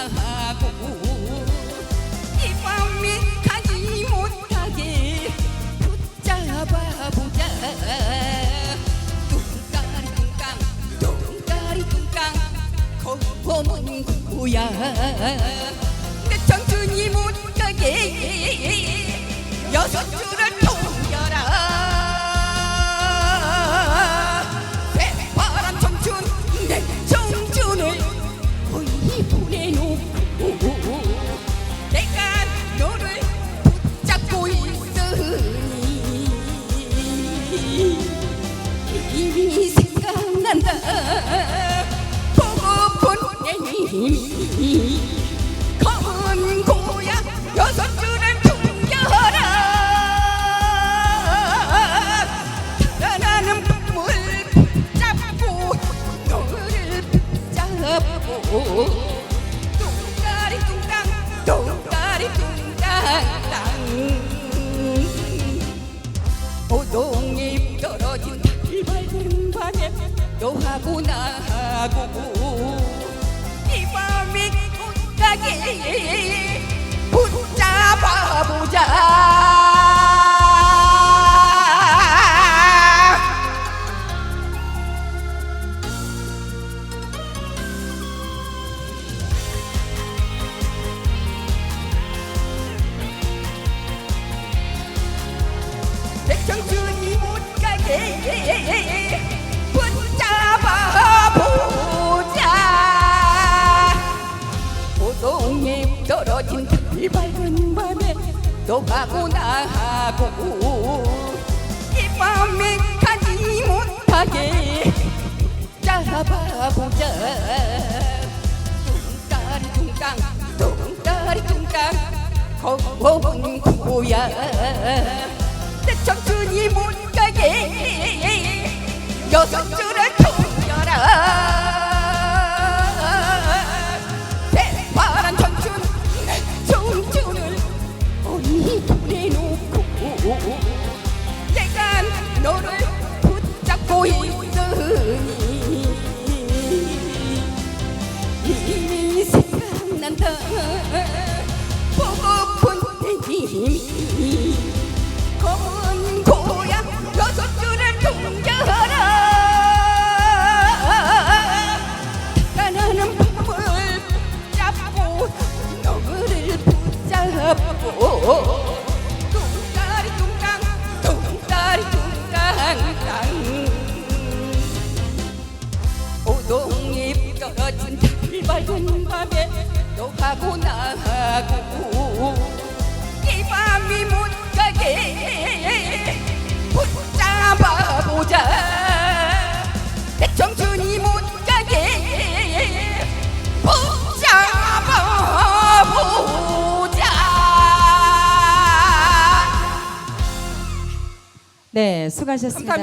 밤에 나하고 이 밤이 가지 못하게 붙잡아 보자. 뚱까리 뚱깡 뚱까리 뚱깡 검은 구야? 내 청춘이 못 가게. 여섯 줄을 통 생각난다. 보고픈 내 힘이 검은 고야 여섯 줄을 숨겨라. 달아나는 물 붙잡고 너를 붙잡고. 뚱까리 뚱땅 밝은 밤에 너하고 나하고 이 밤이 꽃가게 붙잡아보자. 내 청춘이 못 가게 너하고 나하고. 이 밤에 가지 못하게. 잡아보자. 뚱따리 뚱땅 뚱따리 뚱땅. 검은 고야. 내 청춘이 못 가게. 여섯 줄을 어디 보내놓고 내가 너를 붙잡고 있으니 이미 생각난다. 보고픈 내 힘이 검은 고야 여섯 줄을 동겨라. 가나는 밤을 잡고 너를 붙잡고 오동잎 떨어진 달 밝은 밤에 너하고 나하고 이 밤이 못 가게 붙잡아보자 내 청춘이 못 가게 붙잡아보자 네, 수고하셨습니다. 감사합니다.